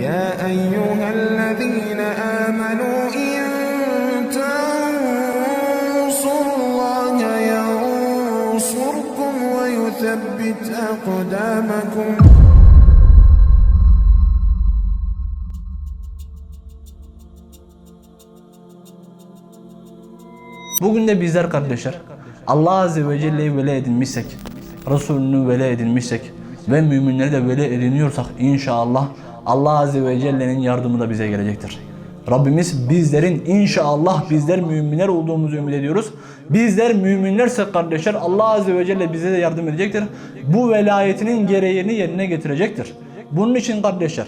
يا أيها الذين آمنوا إن تنصروا الله ينصركم ويثبت أقدامكم Bugün de bizler kardeşler Allah Azze ve Celle'yi veli edinmişsek, Resulünü veli edinmişsek ve müminleri de veli ediniyorsak inşallah Allah Azze ve Celle'nin yardımı da bize gelecektir. Rabbimiz bizlerin inşallah bizler müminler olduğumuzu ümit ediyoruz. Bizler müminlerse kardeşler Allah Azze ve Celle bize de yardım edecektir. Bu velayetinin gereğini yerine getirecektir. Bunun için kardeşler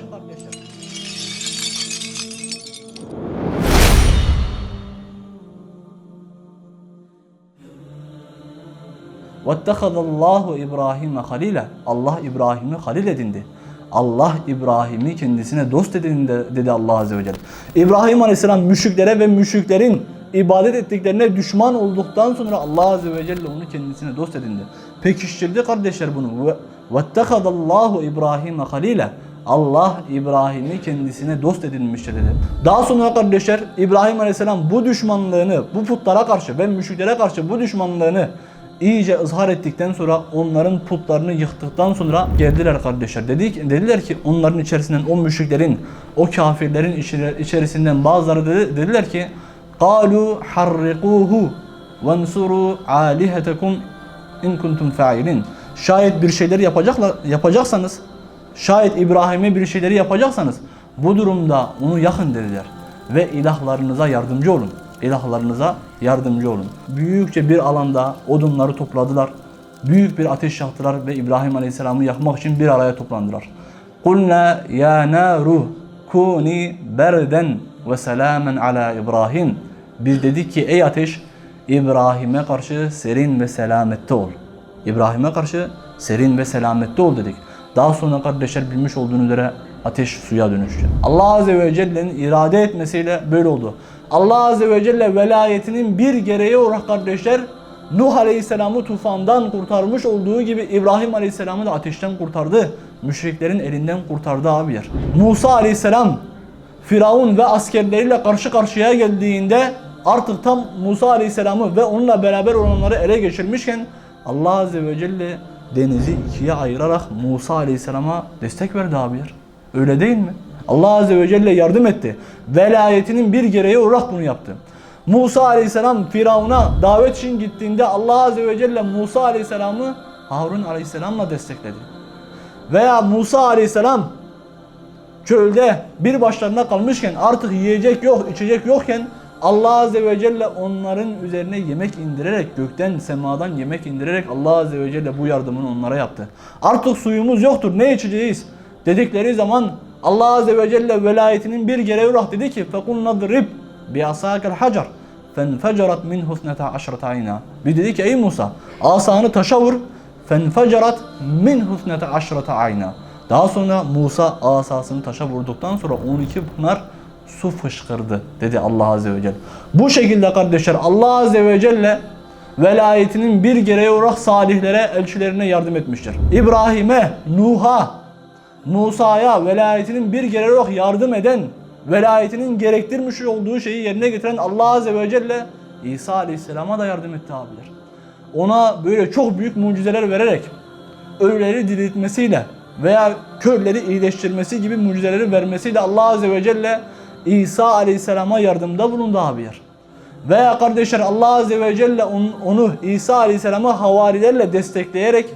وَاتَّخَذَ اللّٰهُ İbrahim'e halile. Allah İbrahim'i halil edindi. Allah İbrahim'i kendisine dost edindi dedi Allah Azze ve Celle. İbrahim Aleyhisselam müşriklere ve müşriklerin ibadet ettiklerine düşman olduktan sonra Allah Azze ve Celle onu kendisine dost edindi. Pekiştirdi kardeşler bunu. وَاتَّخَذَ اللّٰهُ İbrahim'e halile. Allah İbrahim'i kendisine dost edinmiştir dedi. Daha sonra kardeşler İbrahim Aleyhisselam bu düşmanlığını bu putlara karşı ve müşriklere karşı bu düşmanlığını iyice ızhar ettikten sonra onların putlarını yıktıktan sonra geldiler kardeşler. Dedik, dediler ki onların içerisinden o müşriklerin, o kafirlerin içeri- içerisinden bazıları dedi, dediler ki قَالُوا حَرِّقُوهُ وَانْصُرُوا عَالِهَتَكُمْ in kuntum fa'ilin. Şayet bir şeyleri yapacakla, yapacaksanız, şayet İbrahim'e bir şeyleri yapacaksanız bu durumda onu yakın dediler. Ve ilahlarınıza yardımcı olun. İlahlarınıza yardımcı olun. Büyükçe bir alanda odunları topladılar. Büyük bir ateş yaktılar ve İbrahim Aleyhisselam'ı yakmak için bir araya toplandılar. Kulna ya naru kuni berden ve selamen ala İbrahim. Biz dedik ki ey ateş İbrahim'e karşı serin ve selamette ol. İbrahim'e karşı serin ve selamette ol dedik. Daha sonra kardeşler bilmiş olduğunuz üzere ateş suya dönüştü. Allah Azze ve Celle'nin irade etmesiyle böyle oldu. Allah Azze ve Celle velayetinin bir gereği olarak kardeşler Nuh Aleyhisselam'ı tufandan kurtarmış olduğu gibi İbrahim Aleyhisselam'ı da ateşten kurtardı. Müşriklerin elinden kurtardı abiler. Musa Aleyhisselam Firavun ve askerleriyle karşı karşıya geldiğinde artık tam Musa Aleyhisselam'ı ve onunla beraber olanları ele geçirmişken Allah Azze ve Celle denizi ikiye ayırarak Musa Aleyhisselam'a destek verdi abiler. Öyle değil mi? Allah Azze ve Celle yardım etti. Velayetinin bir gereği olarak bunu yaptı. Musa Aleyhisselam Firavun'a davet için gittiğinde Allah Azze ve Celle Musa Aleyhisselam'ı Harun Aleyhisselam'la destekledi. Veya Musa Aleyhisselam çölde bir başlarına kalmışken artık yiyecek yok, içecek yokken Allah Azze ve Celle onların üzerine yemek indirerek gökten semadan yemek indirerek Allah Azze ve Celle bu yardımını onlara yaptı. Artık suyumuz yoktur ne içeceğiz dedikleri zaman Allah Azze ve Celle velayetinin bir gereği olarak dedi ki فَقُلْ نَضْرِبْ بِعَصَاكَ الْحَجَرِ فَانْفَجَرَتْ مِنْهُ اثْنَتَا عَشْرَةَ عَيْنًا Bir dedi ki ey Musa asanı taşa vur فَانْفَجَرَتْ مِنْهُ اثْنَتَا عَشْرَةَ عَيْنًا Daha sonra Musa asasını taşa vurduktan sonra 12 pınar su fışkırdı dedi Allah Azze ve Celle. Bu şekilde kardeşler Allah Azze ve Celle velayetinin bir gereği olarak salihlere, elçilerine yardım etmiştir. İbrahim'e, Nuh'a, Musa'ya velayetinin bir olarak yardım eden, velayetinin gerektirmiş olduğu şeyi yerine getiren Allah Azze ve Celle İsa Aleyhisselam'a da yardım etti abiler. Ona böyle çok büyük mucizeler vererek ölüleri diriltmesiyle veya körleri iyileştirmesi gibi mucizeleri vermesiyle Allah Azze ve Celle İsa Aleyhisselam'a yardımda bulundu abiler. Veya kardeşler Allah Azze ve Celle onu, onu İsa Aleyhisselam'a havarilerle destekleyerek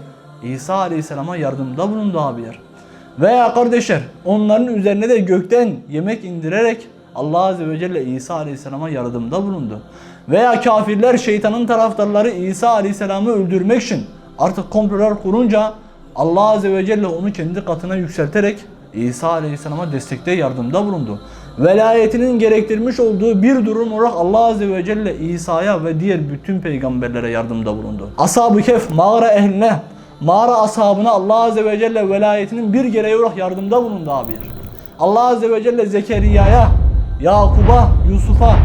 İsa Aleyhisselam'a yardımda bulundu abiler. Veya kardeşler onların üzerine de gökten yemek indirerek Allah Azze ve Celle İsa Aleyhisselam'a yardımda bulundu. Veya kafirler şeytanın taraftarları İsa Aleyhisselam'ı öldürmek için artık komplolar kurunca Allah Azze ve Celle onu kendi katına yükselterek İsa Aleyhisselam'a destekte yardımda bulundu. Velayetinin gerektirmiş olduğu bir durum olarak Allah Azze ve Celle İsa'ya ve diğer bütün peygamberlere yardımda bulundu. Ashab-ı Kehf mağara ehline, mağara ashabına Allah Azze ve Celle velayetinin bir gereği olarak yardımda bulundu abiler. Allah Azze ve Celle Zekeriya'ya, Yakub'a, Yusuf'a,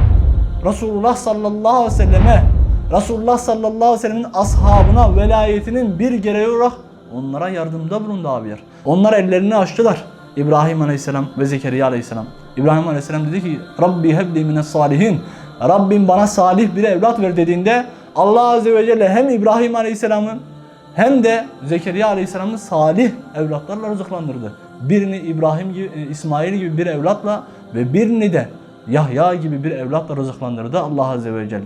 Resulullah sallallahu aleyhi ve selleme, Resulullah sallallahu aleyhi ve sellemin ashabına velayetinin bir gereği olarak onlara yardımda bulundu abiler. Onlar ellerini açtılar. İbrahim Aleyhisselam ve Zekeriya Aleyhisselam. İbrahim Aleyhisselam dedi ki Rabbi hebli mines salihin. Rabbim bana salih bir evlat ver dediğinde Allah Azze ve Celle hem İbrahim Aleyhisselam'ın hem de Zekeriya Aleyhisselam'ı salih evlatlarla rızıklandırdı. Birini İbrahim gibi, e, İsmail gibi bir evlatla ve birini de Yahya gibi bir evlatla rızıklandırdı Allah Azze ve Celle.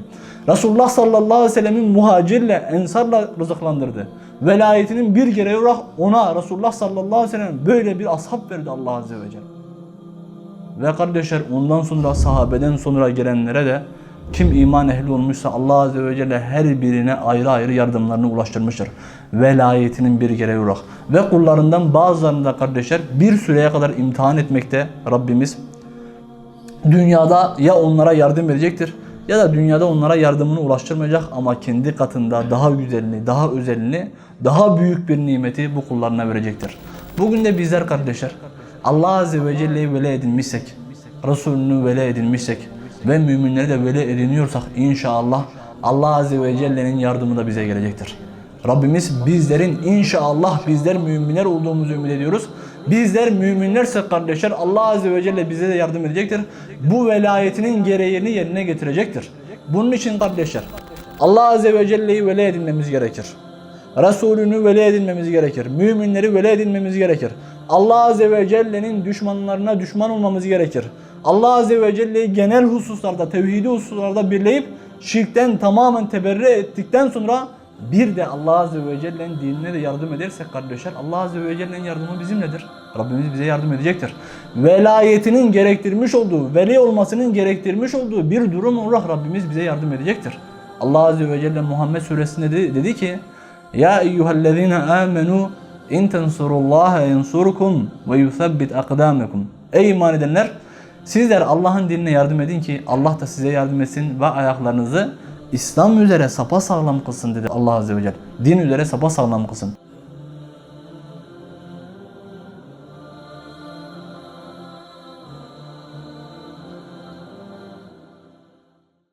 Resulullah sallallahu aleyhi ve sellemin muhacirle, ensarla rızıklandırdı. Velayetinin bir gereği olarak ona Resulullah sallallahu aleyhi ve sellem böyle bir ashab verdi Allah Azze ve Celle. Ve kardeşler ondan sonra sahabeden sonra gelenlere de kim iman ehli olmuşsa Allah Azze ve Celle her birine ayrı ayrı yardımlarını ulaştırmıştır. Velayetinin bir gereği olarak. Ve kullarından bazılarını da kardeşler bir süreye kadar imtihan etmekte Rabbimiz. Dünyada ya onlara yardım verecektir ya da dünyada onlara yardımını ulaştırmayacak ama kendi katında daha güzelini, daha özelini, daha büyük bir nimeti bu kullarına verecektir. Bugün de bizler kardeşler Allah Azze ve Celle'yi veli edinmişsek, Resulünü veli edinmişsek ve müminleri de veli ediniyorsak inşallah Allah Azze ve Celle'nin yardımı da bize gelecektir. Rabbimiz bizlerin inşallah bizler müminler olduğumuzu ümit ediyoruz. Bizler müminlerse kardeşler Allah Azze ve Celle bize de yardım edecektir. Bu velayetinin gereğini yerine getirecektir. Bunun için kardeşler Allah Azze ve Celle'yi veli edinmemiz gerekir. Resulünü veli edinmemiz gerekir. Müminleri veli edinmemiz gerekir. Allah Azze ve Celle'nin düşmanlarına düşman olmamız gerekir. Allah Azze ve Celle'yi genel hususlarda, tevhidi hususlarda birleyip şirkten tamamen teberri ettikten sonra bir de Allah Azze ve Celle'nin dinine de yardım edersek kardeşler Allah Azze ve Celle'nin yardımı bizimledir. Rabbimiz bize yardım edecektir. Velayetinin gerektirmiş olduğu, veli olmasının gerektirmiş olduğu bir durum olarak Rabbimiz bize yardım edecektir. Allah Azze ve Celle Muhammed suresinde dedi, dedi ki Ya eyyühellezine amenu in tensurullaha yansurkum ve yuthabbit akdamakum. Ey iman edenler sizler Allah'ın dinine yardım edin ki Allah da size yardım etsin ve ayaklarınızı İslam üzere sapa sağlam kılsın dedi Allah Azze ve Celle. Din üzere sapa sağlam kılsın.